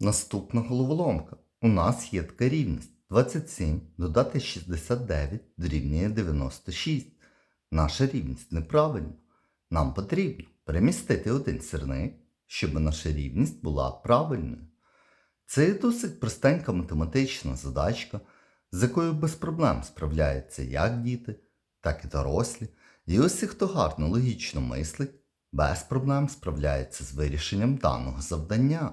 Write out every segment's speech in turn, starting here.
Наступна головоломка. У нас є така рівність. 27 додати 69 дорівнює 96. Наша рівність неправильна. Нам потрібно перемістити один сірник, щоб наша рівність була правильною. Це досить простенька математична задачка, з якою без проблем справляються як діти, так і дорослі. І усі, хто гарно логічно мислить, без проблем справляється з вирішенням даного завдання.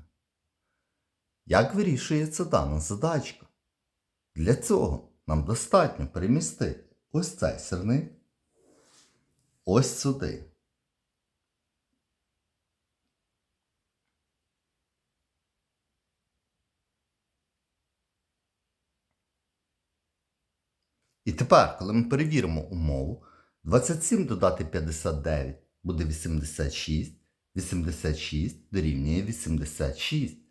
Як вирішується дана задачка? Для цього нам достатньо перемістити ось цей сірник ось сюди. І тепер, коли ми перевіримо умову, 27 додати 59 буде 86, 86 дорівнює 86.